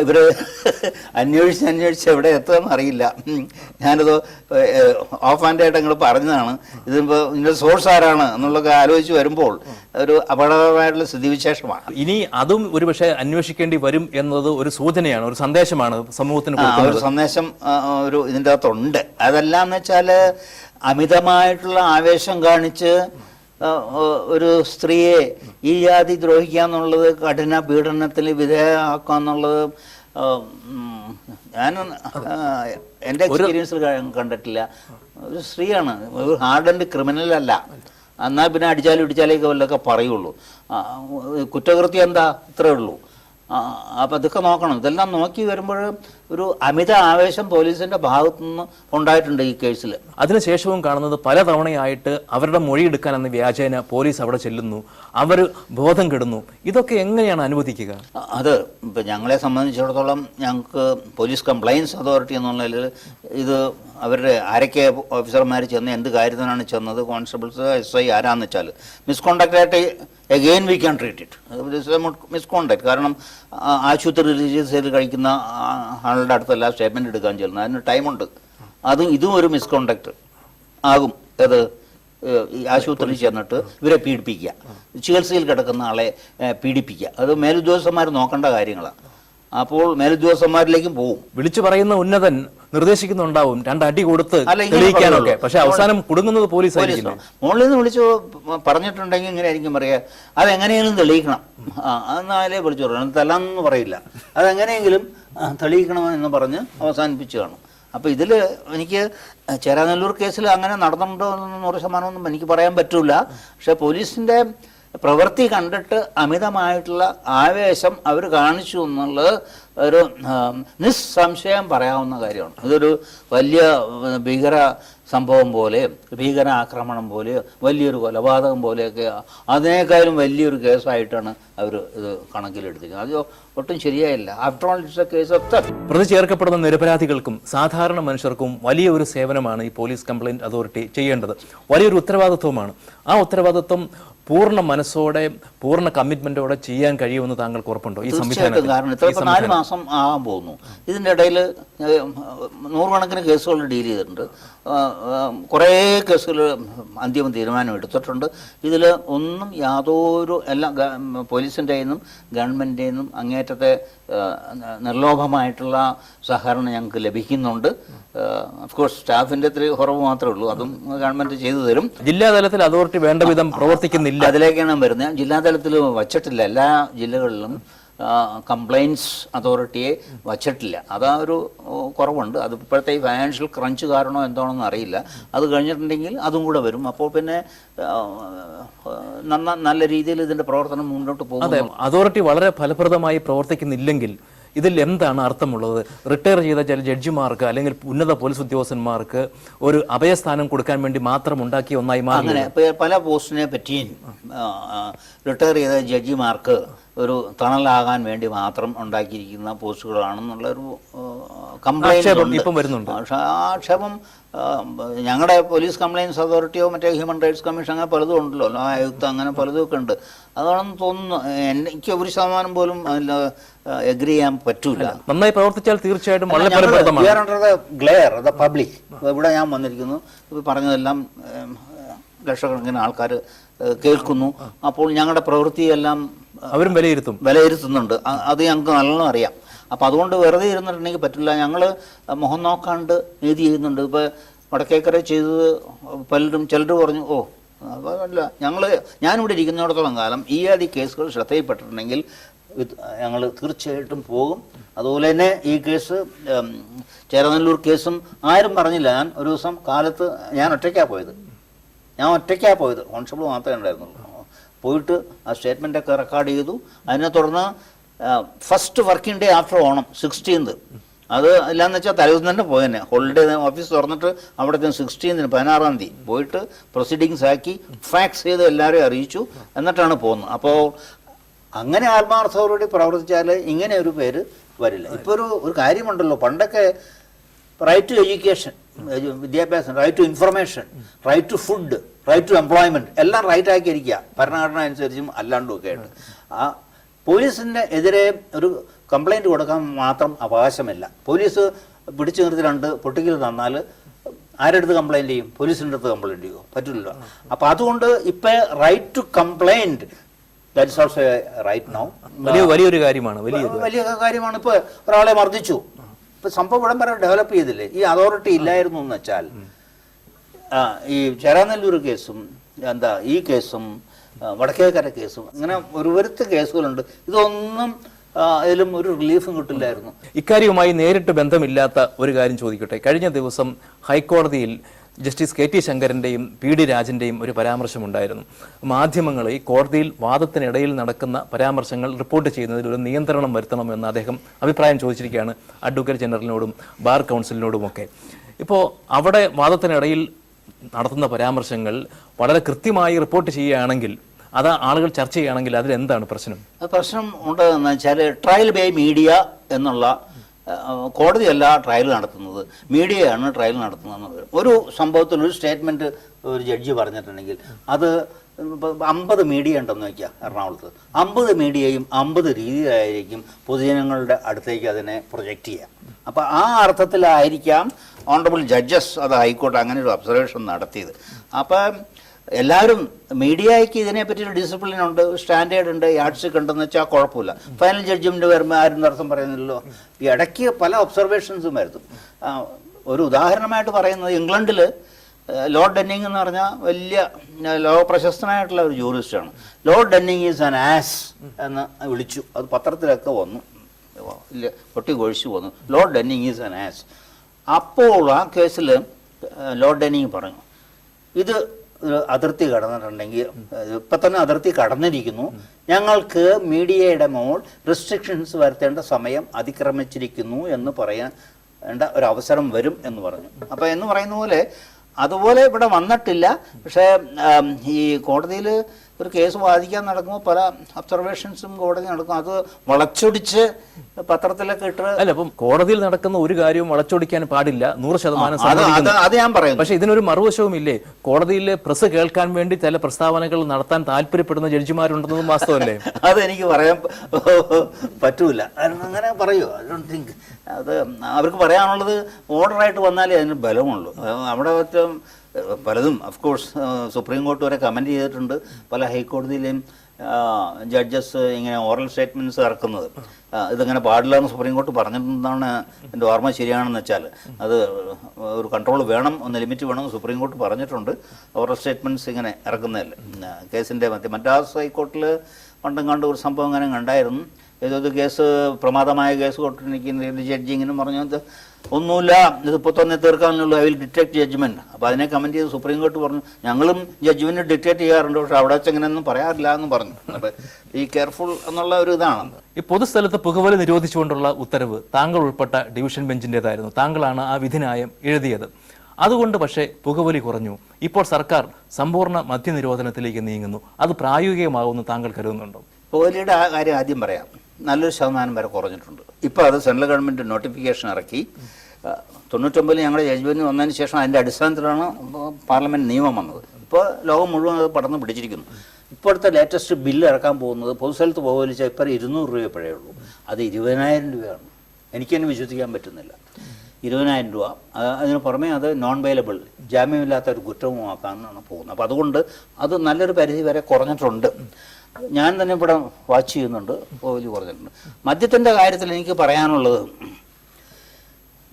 Speaker 2: ഇവര് അന്വേഷിച്ച് അന്വേഷിച്ച് എവിടെ എത്തുമെന്ന് അറിയില്ല ഞാനിത് ഓഫ് ഹാൻഡ് ആയിട്ട് നിങ്ങൾ പറഞ്ഞതാണ് ഇതിപ്പോ ഇതിൻ്റെ സോഴ്സ് ആരാണ് എന്നുള്ളൊക്കെ ആലോചിച്ച് വരുമ്പോൾ ഒരു അപകടകരമായിട്ടുള്ള സ്ഥിതിവിശേഷമാണ്
Speaker 1: ഇനി അതും ഒരു പക്ഷേ അന്വേഷിക്കേണ്ടി വരും എന്നത് ഒരു സൂചനയാണ് ഒരു സന്ദേശമാണ് സമൂഹത്തിന് ഒരു
Speaker 2: സന്ദേശം ഒരു ഇതിൻ്റെ അകത്തുണ്ട് അതെല്ലാം എന്ന് വെച്ചാൽ അമിതമായിട്ടുള്ള ആവേശം കാണിച്ച് ഒരു സ്ത്രീയെ ഈ ജാതി ദ്രോഹിക്കുക എന്നുള്ളത് കഠിന പീഡനത്തിൽ വിധേയമാക്കുക എന്നുള്ളത് ഞാൻ എൻ്റെ എക്സ്പീരിയൻസിൽ കണ്ടിട്ടില്ല ഒരു സ്ത്രീയാണ് ഒരു ഹാർഡ് ആൻഡ് ക്രിമിനൽ അല്ല എന്നാൽ പിന്നെ അടിച്ചാലും ഇടിച്ചാലേക്ക് വല്ലതൊക്കെ പറയുള്ളൂ കുറ്റകൃത്യം എന്താ ഇത്രയേ ഉള്ളൂ അപ്പം അതൊക്കെ നോക്കണം ഇതെല്ലാം നോക്കി വരുമ്പോൾ ഒരു അമിത ആവേശം പോലീസിന്റെ ഭാഗത്തു നിന്ന് ഉണ്ടായിട്ടുണ്ട് ഈ കേസിൽ
Speaker 1: അതിനുശേഷവും കാണുന്നത് പല തവണയായിട്ട് അവരുടെ മൊഴി എന്ന് വ്യാജേന പോലീസ് അവിടെ ചെല്ലുന്നു അവർ ബോധം കെടുന്നു ഇതൊക്കെ എങ്ങനെയാണ് അനുവദിക്കുക അത്
Speaker 2: ഇപ്പം ഞങ്ങളെ സംബന്ധിച്ചിടത്തോളം ഞങ്ങൾക്ക് പോലീസ് കംപ്ലയൻസ് അതോറിറ്റി എന്നുള്ള ഇത് അവരുടെ ആരൊക്കെ ഓഫീസർമാർ ചെന്ന് എന്ത് കാര്യത്തിനാണ് ചെന്നത് കോൺസ്റ്റബിൾസ് എസ് ഐ ആരാന്ന് വെച്ചാൽ ആയിട്ട് again we can treat it misconduct കാരണം ആശുപത്രി രജിസ്റ്ററിൽ കഴിക്കുന്ന ആളുടെ അടുത്തല്ല സ്റ്റേറ്റ്മെൻറ്റ് എടുക്കാൻ ചെല്ലുന്നത് അതിന് ടൈമുണ്ട് അത് ഇതും ഒരു മിസ്കോണ്ടാക്ട് ആകും അത് ആശുപത്രിയിൽ ചെന്നിട്ട് ഇവരെ പീഡിപ്പിക്കുക ചികിത്സയിൽ കിടക്കുന്ന ആളെ പീഡിപ്പിക്കുക അത് മേലുദ്യോഗസ്ഥന്മാർ നോക്കേണ്ട കാര്യങ്ങളാണ്
Speaker 1: അപ്പോൾ മേലുദ്യോഗസ്ഥന്മാരിലേക്കും പോകും വിളിച്ചു പറയുന്ന ഉന്നതൻ നിർദ്ദേശിക്കുന്നുണ്ടാവും രണ്ടടി കൊടുത്ത് തെളിയിക്കാനൊക്കെ പക്ഷെ അവസാനം കുടുങ്ങുന്നത് പോലീസ് മുകളിൽ നിന്ന് വിളിച്ചു
Speaker 2: പറഞ്ഞിട്ടുണ്ടെങ്കിൽ ഇങ്ങനെ ആയിരിക്കും പറയാ അതെങ്ങനെയെങ്കിലും തെളിയിക്കണം എന്നാലേ വിളിച്ചു പറയണം തല്ലാന്ന് പറയില്ല അതെങ്ങനെയെങ്കിലും എന്ന് പറഞ്ഞ് അവസാനിപ്പിച്ചു കാണും അപ്പോൾ ഇതില് എനിക്ക് ചേരാനല്ലൂർ കേസിൽ അങ്ങനെ നടന്നിട്ടുണ്ടോ എന്ന് നൂറ് ഒന്നും എനിക്ക് പറയാൻ പറ്റൂല പക്ഷേ പോലീസിന്റെ പ്രവൃത്തി കണ്ടിട്ട് അമിതമായിട്ടുള്ള ആവേശം അവർ കാണിച്ചു എന്നുള്ളത് ഒരു നിസ്സംശയം പറയാവുന്ന കാര്യമാണ് അതൊരു വലിയ ഭീകര സംഭവം പോലെ ഭീകരാക്രമണം ആക്രമണം പോലെയോ വലിയൊരു കൊലപാതകം പോലെയൊക്കെ അതിനേക്കാളും വലിയൊരു കേസായിട്ടാണ് അവർ ഇത് കണക്കിലെടുത്തിരിക്കുന്നത് അത് ഒട്ടും ശരിയായില്ല after all it's a case of
Speaker 1: പ്രതി ചേർക്കപ്പെടുന്ന നിരപരാധികൾക്കും സാധാരണ മനുഷ്യർക്കും വലിയൊരു സേവനമാണ് ഈ പോലീസ് കംപ്ലയിൻറ്റ് അതോറിറ്റി ചെയ്യേണ്ടത് വലിയൊരു ഉത്തരവാദിത്വമാണ് ആ ഉത്തരവാദിത്വം പൂർണ്ണ മനസ്സോടെ പൂർണ്ണ കമ്മിറ്റ്മെന്റോടെ ചെയ്യാൻ കഴിയുമെന്ന് താങ്കൾക്ക് ഉറപ്പുണ്ടോ ഈ സംവിധാനം കാരണം ഇത്ര നാല് മാസം
Speaker 2: ആകാൻ പോകുന്നു ഇതിൻ്റെ ഇടയിൽ നൂറുകണക്കിന് കേസുകൾ ഡീൽ ചെയ്തിട്ടുണ്ട് കുറേ കേസുകൾ അന്തിമ തീരുമാനം എടുത്തിട്ടുണ്ട് ഇതിൽ ഒന്നും യാതൊരു എല്ലാ പോലീസിൻ്റെ നിന്നും ഗവൺമെൻറ്റിൽ നിന്നും അങ്ങേറ്റത്തെ നിർലോഭമായിട്ടുള്ള സഹകരണം ഞങ്ങൾക്ക് ലഭിക്കുന്നുണ്ട് അഫ്കോഴ്സ് സ്റ്റാഫിൻ്റെ ഇത്തിരി കുറവ് മാത്രമേ ഉള്ളൂ അതും ഗവൺമെൻറ് ചെയ്തു തരും ജില്ലാതലത്തിൽ അതോറിറ്റി വേണ്ട വിധം
Speaker 1: പ്രവർത്തിക്കുന്നില്ല
Speaker 2: അതിലേക്കാണ് വരുന്നത് ജില്ലാതലത്തിൽ വച്ചിട്ടില്ല എല്ലാ ജില്ലകളിലും കംപ്ലയിൻസ് അതോറിറ്റിയെ വച്ചിട്ടില്ല അതാ ഒരു കുറവുണ്ട് അത് ഇപ്പോഴത്തെ ഈ ഫൈനാൻഷ്യൽ ക്രഞ്ച് കാരണോ എന്താണെന്ന് അറിയില്ല അത് കഴിഞ്ഞിട്ടുണ്ടെങ്കിൽ അതും കൂടെ വരും അപ്പോൾ പിന്നെ നന്ന നല്ല രീതിയിൽ ഇതിൻ്റെ പ്രവർത്തനം മുന്നോട്ട് പോകും
Speaker 1: അതോറിറ്റി വളരെ ഫലപ്രദമായി പ്രവർത്തിക്കുന്നില്ലെങ്കിൽ ഇതിൽ എന്താണ് അർത്ഥമുള്ളത് റിട്ടയർ ചെയ്ത ചില ജഡ്ജിമാർക്ക് അല്ലെങ്കിൽ ഉന്നത പോലീസ് ഉദ്യോഗസ്ഥന്മാർക്ക് ഒരു അഭയസ്ഥാനം കൊടുക്കാൻ വേണ്ടി മാത്രം ഉണ്ടാക്കിയ ഒന്നായി മാറി അങ്ങനെ
Speaker 2: പല പോസ്റ്റിനെ പറ്റിയും റിട്ടയർ ചെയ്ത ജഡ്ജിമാർക്ക് ഒരു തണലാകാൻ വേണ്ടി മാത്രം ഉണ്ടാക്കിയിരിക്കുന്ന പോസ്റ്റുകളാണെന്നുള്ളൊരു കംപ്ലൈൻറ്റ് ഇപ്പം വരുന്നുണ്ട് പക്ഷേ ആക്ഷേപം ഞങ്ങളുടെ പോലീസ് കംപ്ലയിൻസ് അതോറിറ്റിയോ മറ്റേ ഹ്യൂമൻ റൈറ്റ്സ് കമ്മീഷൻ അങ്ങനെ പലതും ഉണ്ടല്ലോ ആയുക്ത അങ്ങനെ പലതും ഒക്കെ ഉണ്ട് അതാണെന്ന് തോന്നുന്നു എനിക്ക് ഒരു ശതമാനം പോലും അതിൽ എഗ്രി ചെയ്യാൻ പറ്റൂല
Speaker 1: നന്നായി പ്രവർത്തിച്ചാൽ തീർച്ചയായിട്ടും
Speaker 2: ഗ്ലെയർ ദ പബ്ലിക് ഇവിടെ ഞാൻ വന്നിരിക്കുന്നു ഇപ്പോൾ പറഞ്ഞതെല്ലാം ലക്ഷക്കണക്കിന് ആൾക്കാർ കേൾക്കുന്നു അപ്പോൾ ഞങ്ങളുടെ പ്രവൃത്തിയെല്ലാം അവരും വിലയിരുത്തും വിലയിരുത്തുന്നുണ്ട് അത് ഞങ്ങൾക്ക് നല്ലോണം അറിയാം അപ്പം അതുകൊണ്ട് വെറുതെ ഇരുന്നിട്ടുണ്ടെങ്കിൽ പറ്റില്ല ഞങ്ങൾ മുഖം നോക്കാണ്ട് നീതി ചെയ്യുന്നുണ്ട് ഇപ്പോൾ വടക്കേക്കര ചെയ്തത് പലരും ചിലർ പറഞ്ഞു ഓ അല്ല ഞങ്ങൾ ഞാനിവിടെ ഇരിക്കുന്നിടത്തോളം കാലം ഈ ആദ്യ കേസുകൾ ശ്രദ്ധയിൽപ്പെട്ടിട്ടുണ്ടെങ്കിൽ ഞങ്ങൾ തീർച്ചയായിട്ടും പോകും അതുപോലെ തന്നെ ഈ കേസ് ചേരനല്ലൂർ കേസും ആരും പറഞ്ഞില്ല ഞാൻ ഒരു ദിവസം കാലത്ത് ഞാൻ ഒറ്റയ്ക്കാണ് പോയത് ഞാൻ ഒറ്റയ്ക്കാണ് പോയത് കോൺസ്റ്റബിൾ മാത്രമേ ഉണ്ടായിരുന്നുള്ളൂ പോയിട്ട് ആ സ്റ്റേറ്റ്മെൻ്റൊക്കെ റെക്കോർഡ് ചെയ്തു അതിനെ തുടർന്ന് first working day after Onam sixteenth അത് ഇല്ലാന്ന് വെച്ചാൽ തലേദിവസം തന്നെ പോയതന്നെ ഹോളിഡേ ഓഫീസ് തുറന്നിട്ട് അവിടെ ചെന്ന് സിക്സ്റ്റീൻതിന് പതിനാറാം തീയതി പോയിട്ട് പ്രൊസീഡിങ്സ് ആക്കി ഫാക്സ് ചെയ്ത് എല്ലാവരെയും അറിയിച്ചു എന്നിട്ടാണ് പോകുന്നത് അപ്പോൾ അങ്ങനെ ആത്മാർത്ഥതയോടെ പ്രവർത്തിച്ചാൽ ഇങ്ങനെ ഒരു പേര് വരില്ല ഇപ്പോൾ ഒരു ഒരു കാര്യമുണ്ടല്ലോ പണ്ടൊക്കെ റൈറ്റ് ടു എഡ്യൂക്കേഷൻ വിദ്യാഭ്യാസം right to information right to food right to employment എല്ലാം റൈറ്റ് ആക്കിയിരിക്കുക ഭരണഘടന അനുസരിച്ചും അല്ലാണ്ടും ഒക്കെ ആയിട്ട് ആ പോലീസിൻ്റെ എതിരെ ഒരു കംപ്ലൈൻറ്റ് കൊടുക്കാൻ മാത്രം അവകാശമില്ല പോലീസ് പിടിച്ചു നിർത്തി രണ്ട് പൊട്ടിക്കൽ തന്നാൽ ആരെടുത്ത് കംപ്ലൈൻറ്റ് ചെയ്യും പോലീസിൻ്റെ അടുത്ത് കംപ്ലൈൻറ്റ് ചെയ്യുമോ പറ്റില്ലല്ലോ അപ്പോൾ അതുകൊണ്ട് ഇപ്പം റൈറ്റ് ടു കംപ്ലൈൻറ്റ് വലിയൊരു
Speaker 1: കാര്യമാണ് വലിയ വലിയ
Speaker 2: കാര്യമാണ് ഇപ്പൊ ഒരാളെ മർദ്ദിച്ചു ഇപ്പൊ സംഭവം ഇവിടെ വരെ ഡെവലപ്പ് ചെയ്തില്ലേ ഈ അതോറിറ്റി ഇല്ലായിരുന്നു എന്ന് വെച്ചാൽ ഈ ചേരാനല്ലൂർ കേസും എന്താ ഈ കേസും വടക്കേക്കര കേസും അങ്ങനെ ഒരുവരുത്ത് കേസുകളുണ്ട് ഇതൊന്നും അതിലും ഒരു റിലീഫും കിട്ടില്ലായിരുന്നു
Speaker 1: ഇക്കാര്യവുമായി നേരിട്ട് ബന്ധമില്ലാത്ത ഒരു കാര്യം ചോദിക്കട്ടെ കഴിഞ്ഞ ദിവസം ഹൈക്കോടതിയിൽ ജസ്റ്റിസ് കെ ടി ശങ്കരൻ്റെയും പി ഡി രാജൻ്റെയും ഒരു പരാമർശമുണ്ടായിരുന്നു മാധ്യമങ്ങൾ ഈ കോടതിയിൽ വാദത്തിനിടയിൽ നടക്കുന്ന പരാമർശങ്ങൾ റിപ്പോർട്ട് ചെയ്യുന്നതിൽ ഒരു നിയന്ത്രണം വരുത്തണമെന്ന് അദ്ദേഹം അഭിപ്രായം ചോദിച്ചിരിക്കുകയാണ് അഡ്വക്കേറ്റ് ജനറലിനോടും ബാർ കൗൺസിലിനോടുമൊക്കെ ഇപ്പോൾ അവിടെ വാദത്തിനിടയിൽ നടത്തുന്ന പരാമർശങ്ങൾ വളരെ കൃത്യമായി റിപ്പോർട്ട് ചെയ്യുകയാണെങ്കിൽ അത് ആളുകൾ ചർച്ച ചെയ്യുകയാണെങ്കിൽ അതിലെന്താണ് പ്രശ്നം
Speaker 2: പ്രശ്നം ഉണ്ടെന്ന് വെച്ചാൽ ട്രയൽ ബൈ മീഡിയ എന്നുള്ള കോടതിയല്ല ട്രയൽ നടത്തുന്നത് മീഡിയയാണ് ട്രയൽ നടത്തുന്നത് ഒരു സംഭവത്തിൽ ഒരു സ്റ്റേറ്റ്മെൻറ്റ് ഒരു ജഡ്ജി പറഞ്ഞിട്ടുണ്ടെങ്കിൽ അത് അമ്പത് മീഡിയ ഉണ്ടെന്ന് വയ്ക്കുക എറണാകുളത്ത് അമ്പത് മീഡിയയും അമ്പത് രീതിയിലായിരിക്കും പൊതുജനങ്ങളുടെ അടുത്തേക്ക് അതിനെ പ്രൊജക്റ്റ് ചെയ്യാം അപ്പോൾ ആ അർത്ഥത്തിലായിരിക്കാം ഓണറബിൾ ജഡ്ജസ് അത് ഹൈക്കോർട്ട് അങ്ങനെ ഒരു ഒബ്സർവേഷൻ നടത്തിയത് അപ്പം എല്ലാവരും മീഡിയയ്ക്ക് ഇതിനെപ്പറ്റി ഒരു ഡിസിപ്ലിൻ ഉണ്ട് സ്റ്റാൻഡേർഡ് ഉണ്ട് ആർട്സ് ഉണ്ടെന്ന് വെച്ചാൽ കുഴപ്പമില്ല ഫൈനൽ ജഡ്ജ്മെന്റ് വരുമ്പോൾ ആരും അർത്ഥം പറയുന്നില്ലല്ലോ ഇടയ്ക്ക് പല ഒബ്സർവേഷൻസും വരുത്തും ഒരു ഉദാഹരണമായിട്ട് പറയുന്നത് ഇംഗ്ലണ്ടിൽ ലോർഡ് ഡെന്നിങ് എന്ന് പറഞ്ഞാൽ വലിയ ലോക പ്രശസ്തനായിട്ടുള്ള ഒരു ജൂറിസ്റ്റാണ് Lord Denning is an ass എന്ന് വിളിച്ചു അത് പത്രത്തിലൊക്കെ വന്നു ഇല്ല പൊട്ടി കൊഴിച്ചു വന്നു Lord Denning is an ass അപ്പോൾ ആ കേസിൽ ലോഡ് ഡെനിങ് പറഞ്ഞു ഇത് അതിർത്തി കടന്നിട്ടുണ്ടെങ്കിൽ ഇപ്പൊ തന്നെ അതിർത്തി കടന്നിരിക്കുന്നു ഞങ്ങൾക്ക് മീഡിയയുടെ മോൾ റെസ്ട്രിക്ഷൻസ് വരുത്തേണ്ട സമയം അതിക്രമിച്ചിരിക്കുന്നു എന്ന് പറയാൻ വേണ്ട ഒരു അവസരം വരും എന്ന് പറഞ്ഞു അപ്പോൾ എന്ന് പറയുന്ന പോലെ അതുപോലെ ഇവിടെ വന്നിട്ടില്ല പക്ഷേ ഈ കോടതിയിൽ ഒരു കേസ് വാദിക്കാൻ നടക്കുമ്പോൾ പല ഒബ്സർവേഷൻസും കോടതി നടക്കും അത് വളച്ചൊടിച്ച്
Speaker 1: പത്രത്തിലൊക്കെ ഇട്ട് അല്ല അപ്പം കോടതിയിൽ നടക്കുന്ന ഒരു കാര്യവും വളച്ചൊടിക്കാൻ പാടില്ല നൂറ് ശതമാനം അത് ഞാൻ പറയും പക്ഷെ ഇതിനൊരു മറുവശവും ഇല്ലേ കോടതിയിലെ പ്രസ് കേൾക്കാൻ വേണ്ടി ചില പ്രസ്താവനകൾ നടത്താൻ താല്പര്യപ്പെടുന്ന ജഡ്ജിമാരുണ്ടെന്നതും വാസ്തവല്ലേ
Speaker 2: എനിക്ക് പറയാൻ പറ്റൂല അങ്ങനെ പറയൂ ഐ ഡോണ്ട് തിങ്ക് അത് അവർക്ക് പറയാനുള്ളത് ഓർഡറായിട്ട് വന്നാലേ അതിന് ബലമുള്ളൂ അവിടെ പലതും ഓഫ് കോഴ്സ് സുപ്രീം കോർട്ട് വരെ കമൻറ്റ് ചെയ്തിട്ടുണ്ട് പല ഹൈക്കോടതിയിലെയും ജഡ്ജസ് ഇങ്ങനെ ഓറൽ സ്റ്റേറ്റ്മെൻറ്റ്സ് ഇറക്കുന്നത് ഇതിങ്ങനെ പാടില്ല എന്ന് സുപ്രീം കോർട്ട് പറഞ്ഞിട്ടുണ്ടെന്നാണ് എൻ്റെ ഓർമ്മ ശരിയാണെന്ന് വെച്ചാൽ അത് ഒരു കൺട്രോൾ വേണം ഒന്ന് ലിമിറ്റ് വേണം എന്ന് സുപ്രീം കോർട്ട് പറഞ്ഞിട്ടുണ്ട് ഓറൽ സ്റ്റേറ്റ്മെൻറ്റ്സ് ഇങ്ങനെ ഇറക്കുന്നതല്ല കേസിൻ്റെ മറ്റേ മദ്രാസ് ഹൈക്കോർട്ടിൽ പണ്ടും കണ്ട് ഒരു സംഭവം അങ്ങനെ കണ്ടായിരുന്നു ഏതൊരു കേസ് പ്രമാദമായ കേസ് കൊണ്ടിരിക്കുന്ന രീതിയിൽ ജഡ്ജി ഇങ്ങനെ പറഞ്ഞു ഒന്നുമില്ല ഇതിപ്പോൾ തന്നെ തീർക്കാനുള്ള ഐ വിൽ ഡിറ്റക്ട് ജഡ്ജ്മെൻറ്റ് അപ്പോൾ അതിനെ കമൻറ്റ് ചെയ്ത് സുപ്രീം കോർട്ട് പറഞ്ഞു ഞങ്ങളും ജഡ്ജ്മെൻറ്റ് ഡിറ്റക്ട് ചെയ്യാറുണ്ട് പക്ഷെ അവിടെ വെച്ചെങ്ങനെയൊന്നും പറയാറില്ല എന്ന് പറഞ്ഞു അപ്പോൾ ഈ കെയർഫുൾ എന്നുള്ള ഒരു ഇതാണ്
Speaker 1: ഈ പൊതുസ്ഥലത്ത് പുകവലി നിരോധിച്ചുകൊണ്ടുള്ള ഉത്തരവ് താങ്കൾ ഉൾപ്പെട്ട ഡിവിഷൻ ബെഞ്ചിൻ്റേതായിരുന്നു താങ്കളാണ് ആ വിധിനായം എഴുതിയത് അതുകൊണ്ട് പക്ഷേ പുകവലി കുറഞ്ഞു ഇപ്പോൾ സർക്കാർ സമ്പൂർണ്ണ മദ്യനിരോധനത്തിലേക്ക് നീങ്ങുന്നു അത് പ്രായോഗികമാകുമെന്ന് താങ്കൾ കരുതുന്നുണ്ടോ
Speaker 2: പുകവലിയുടെ ആ കാര്യം ആദ്യം പറയാം നല്ലൊരു ശതമാനം വരെ കുറഞ്ഞിട്ടുണ്ട് ഇപ്പോൾ അത് സെൻട്രൽ ഗവൺമെൻറ് നോട്ടിഫിക്കേഷൻ ഇറക്കി തൊണ്ണൂറ്റൊമ്പതിൽ ഞങ്ങളുടെ ജഡ്ജ്മെൻറ്റ് വന്നതിന് ശേഷം അതിൻ്റെ അടിസ്ഥാനത്തിലാണ് പാർലമെൻറ്റ് നിയമം വന്നത് ഇപ്പോൾ ലോകം മുഴുവൻ അത് പടർന്ന് പിടിച്ചിരിക്കുന്നു ഇപ്പോഴത്തെ ലേറ്റസ്റ്റ് ബില്ല് ഇറക്കാൻ പോകുന്നത് പൊതുസ്ഥലത്ത് പോകുക ഇപ്പം ഇരുന്നൂറ് രൂപ ഉള്ളൂ അത് ഇരുപതിനായിരം രൂപയാണ് എനിക്ക് വിശ്വസിക്കാൻ പറ്റുന്നില്ല ഇരുപതിനായിരം രൂപ അതിന് പുറമേ അത് നോൺ വയലബിൾ ജാമ്യമില്ലാത്ത ഒരു കുറ്റവുമാക്കാനാണ് പോകുന്നത് അപ്പോൾ അതുകൊണ്ട് അത് നല്ലൊരു പരിധി വരെ കുറഞ്ഞിട്ടുണ്ട് ഞാൻ തന്നെ ഇവിടെ വാച്ച് ചെയ്യുന്നുണ്ട് കോഹ്ലി പറഞ്ഞിട്ടുണ്ട് മദ്യത്തിൻ്റെ കാര്യത്തിൽ എനിക്ക് പറയാനുള്ളത്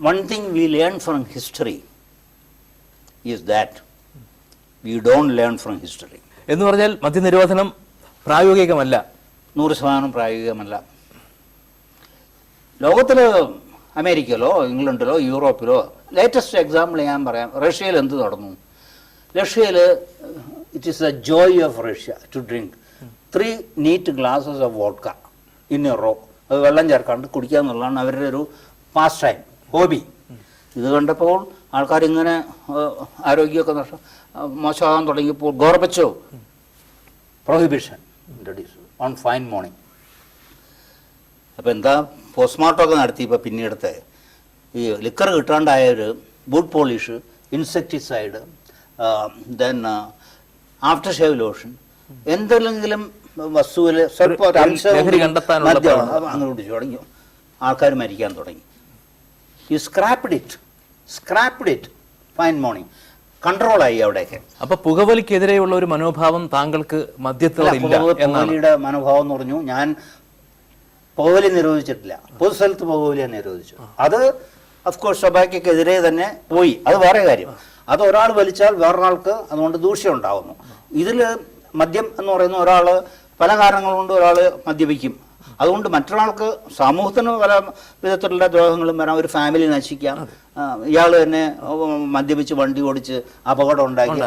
Speaker 2: one thing we learn from history is that we don't learn from history എന്ന് പറഞ്ഞാൽ മദ്യനിരോധനം പ്രായോഗികമല്ല നൂറ് ശതമാനം പ്രായോഗികമല്ല ലോകത്തിൽ അമേരിക്കയിലോ ഇംഗ്ലണ്ടിലോ യൂറോപ്പിലോ ലേറ്റസ്റ്റ് എക്സാമ്പിൾ ഞാൻ പറയാം റഷ്യയിൽ എന്ത് നടന്നു റഷ്യയിൽ it is the joy of Russia to drink three neat glasses of vodka in a row അത് വെള്ളം ചേർക്കാണ്ട് കുടിക്കുക എന്നുള്ളതാണ് അവരുടെ ഒരു പാസ്റ്റ് ടൈം ഹോബി ഇത് കണ്ടപ്പോൾ ആൾക്കാർ ഇങ്ങനെ ആരോഗ്യമൊക്കെ നഷ്ടം മോശമാകാൻ തുടങ്ങിയപ്പോൾ Gorbachev prohibition introduce on fine morning അപ്പോൾ എന്താ പോസ്റ്റ്മോർട്ടമൊക്കെ നടത്തി നടത്തിയപ്പോൾ പിന്നീടത്തെ ഈ ലിക്കർ കിട്ടാണ്ടായവർ boot polish insecticide then after shave lotion എന്തെങ്കിലും വസ്തുവിൽ സ്വല്പം ഒരു അംശം അങ്ങനെ കുടിച്ചു തുടങ്ങി ആൾക്കാർ മരിക്കാൻ തുടങ്ങി you scrapped it scrapped it fine morning കൺട്രോളായി അവിടെയൊക്കെ
Speaker 1: അപ്പൊ പുകവലിക്കെതിരെയുള്ള ഒരു മനോഭാവം താങ്കൾക്ക് മദ്യത്തോടില്ല
Speaker 2: മനോഭാവം എന്ന് പറഞ്ഞു ഞാൻ പുകവലി നിരോധിച്ചിട്ടില്ല പൊതുസ്ഥലത്ത് പുകവലിയെ നിരോധിച്ചു അത് അഫ്കോഴ്സ് സ്വഭാഗ്യക്കെതിരെ തന്നെ പോയി അത് വേറെ കാര്യം അത് ഒരാൾ വലിച്ചാൽ വേറൊരാൾക്ക് അതുകൊണ്ട് ദൂഷ്യം ഉണ്ടാകുന്നു ഇതിൽ മദ്യം എന്ന് പറയുന്ന ഒരാൾ പല കാരണങ്ങൾ കൊണ്ട് ഒരാൾ മദ്യപിക്കും അതുകൊണ്ട് മറ്റൊരാൾക്ക് സമൂഹത്തിന് പല വിധത്തിലുള്ള ദ്രോഹങ്ങളും വരാം ഒരു ഫാമിലി നശിക്കാം ഇയാൾ തന്നെ മദ്യപിച്ച് വണ്ടി ഓടിച്ച് അപകടം ഉണ്ടാക്കി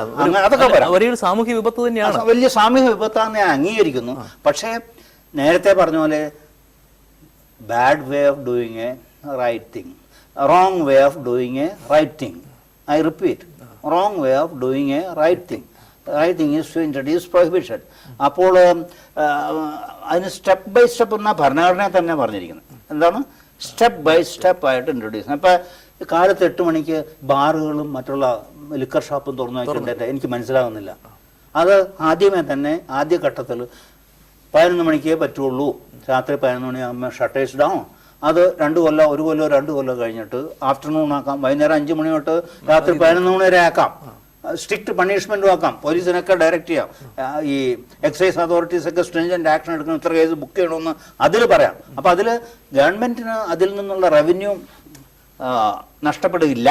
Speaker 2: അതൊക്കെ
Speaker 1: സാമൂഹ്യ വിപത്ത് തന്നെയാണ് വലിയ സാമൂഹ്യ
Speaker 2: വിപത്താന്ന് ഞാൻ അംഗീകരിക്കുന്നു പക്ഷേ നേരത്തെ പറഞ്ഞ പോലെ bad way of doing a right thing wrong way of doing a right thing I repeat wrong way of doing a right thing writing is to introduce prohibition അപ്പോൾ അതിന് സ്റ്റെപ്പ് ബൈ സ്റ്റെപ്പ് എന്ന ഭരണഘടന തന്നെ പറഞ്ഞിരിക്കുന്നത് എന്താണ് step by step ആയിട്ട് introduce അപ്പോൾ കാലത്ത് എട്ട് മണിക്ക് ബാറുകളും മറ്റുള്ള ലിക്കർ ഷോപ്പും തുറന്നു വെച്ചിട്ടുണ്ട് എനിക്ക് മനസ്സിലാകുന്നില്ല അത് ആദ്യമേ തന്നെ ആദ്യ ഘട്ടത്തിൽ പതിനൊന്ന് മണിക്കേ പറ്റുള്ളൂ രാത്രി പതിനൊന്ന് മണിയാകുമ്പോൾ ഷട്ടേഴ്സ് ഡൗൺ അത് രണ്ട് കൊല്ലം ഒരു കൊല്ലം രണ്ട് കൊല്ലം കഴിഞ്ഞിട്ട് ആഫ്റ്റർനൂൺ ആക്കാം വൈകുന്നേരം അഞ്ച് മണി തൊട്ട് രാത്രി പതിനൊന്ന് മണി വരെ ആക്കാം സ്ട്രിക്റ്റ് പണിഷ്മെന്റ് ആക്കാം പോലീസിനൊക്കെ ഡയറക്റ്റ് ചെയ്യാം ഈ എക്സൈസ് അതോറിറ്റീസൊക്കെ സ്ട്രിഞ്ചന്റ് ആക്ഷൻ എടുക്കണം ഇത്ര കേസ് ബുക്ക് ചെയ്യണമെന്ന് അതിൽ പറയാം അപ്പോൾ അതിൽ ഗവൺമെന്റിന് അതിൽ നിന്നുള്ള റവന്യൂ നഷ്ടപ്പെടുകയില്ല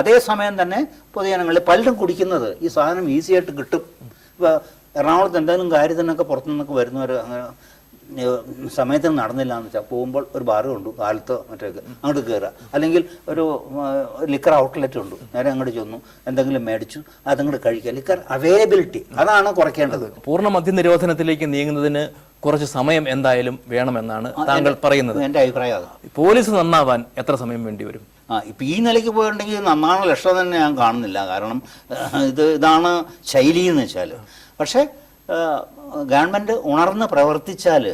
Speaker 2: അതേസമയം തന്നെ പൊതുജനങ്ങളിൽ പലരും കുടിക്കുന്നത് ഈ സാധനം ഈസിയായിട്ട് കിട്ടും ഇപ്പോൾ എറണാകുളത്ത് എന്തെങ്കിലും കാര്യത്തിനൊക്കെ പുറത്തുനിന്നൊക്കെ വരുന്നവർ അങ്ങനെ സമയത്തിന് നടന്നില്ല എന്ന് വെച്ചാൽ പോകുമ്പോൾ ഒരു ബാറ് ഉണ്ട് കാലത്ത് മറ്റൊക്കെ അങ്ങോട്ട് കയറുക അല്ലെങ്കിൽ ഒരു ലിക്കർ ഔട്ട്ലെറ്റ് ഉണ്ട് നേരെ അങ്ങോട്ട് ചെന്നു എന്തെങ്കിലും മേടിച്ചു അതങ്ങോട്ട് കഴിക്കുക ലിക്കർ അവൈലബിലിറ്റി അതാണ് കുറയ്ക്കേണ്ടത്
Speaker 1: പൂർണ്ണ മദ്യ നിരോധനത്തിലേക്ക് നീങ്ങുന്നതിന് കുറച്ച് സമയം എന്തായാലും വേണമെന്നാണ് താങ്കൾ പറയുന്നത് എൻ്റെ അഭിപ്രായം പോലീസ് നന്നാവാൻ എത്ര സമയം വേണ്ടി വരും ആ ഇപ്പം ഈ നിലയ്ക്ക് പോയിട്ടുണ്ടെങ്കിൽ
Speaker 2: നന്നാണ് ലക്ഷണം തന്നെ ഞാൻ കാണുന്നില്ല കാരണം ഇത് ഇതാണ് ശൈലി എന്ന് വെച്ചാൽ പക്ഷേ ഗവൺമെൻറ് ഉണർന്ന് പ്രവർത്തിച്ചാൽ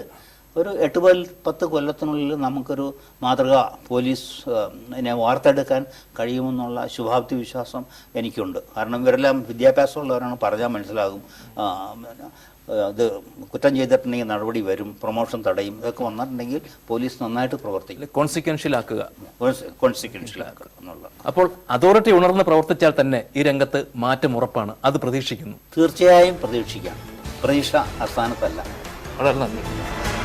Speaker 2: ഒരു എട്ട് കൊല്ല പത്ത് കൊല്ലത്തിനുള്ളിൽ നമുക്കൊരു മാതൃക പോലീസിനെ വാർത്തെടുക്കാൻ കഴിയുമെന്നുള്ള ശുഭാപ്തി വിശ്വാസം എനിക്കുണ്ട് കാരണം ഇവരെല്ലാം വിദ്യാഭ്യാസമുള്ളവരാണ് പറഞ്ഞാൽ മനസ്സിലാകും ഇത് കുറ്റം ചെയ്തിട്ടുണ്ടെങ്കിൽ നടപടി വരും പ്രൊമോഷൻ തടയും ഇതൊക്കെ വന്നിട്ടുണ്ടെങ്കിൽ പോലീസ് നന്നായിട്ട്
Speaker 1: പ്രവർത്തിക്കും കോൺസിക്വൻഷ്യൽ ആക്കുക
Speaker 2: കോൺസിക്വൻഷ്യൽ ആക്കുക എന്നുള്ള
Speaker 1: അപ്പോൾ അതോറിറ്റി ഉണർന്ന് പ്രവർത്തിച്ചാൽ തന്നെ ഈ രംഗത്ത് മാറ്റം ഉറപ്പാണ് അത് പ്രതീക്ഷിക്കുന്നു
Speaker 2: തീർച്ചയായും പ്രതീക്ഷിക്കാം
Speaker 1: പ്രതീക്ഷ അസ്ഥാനത്തല്ല വളരെ നന്ദി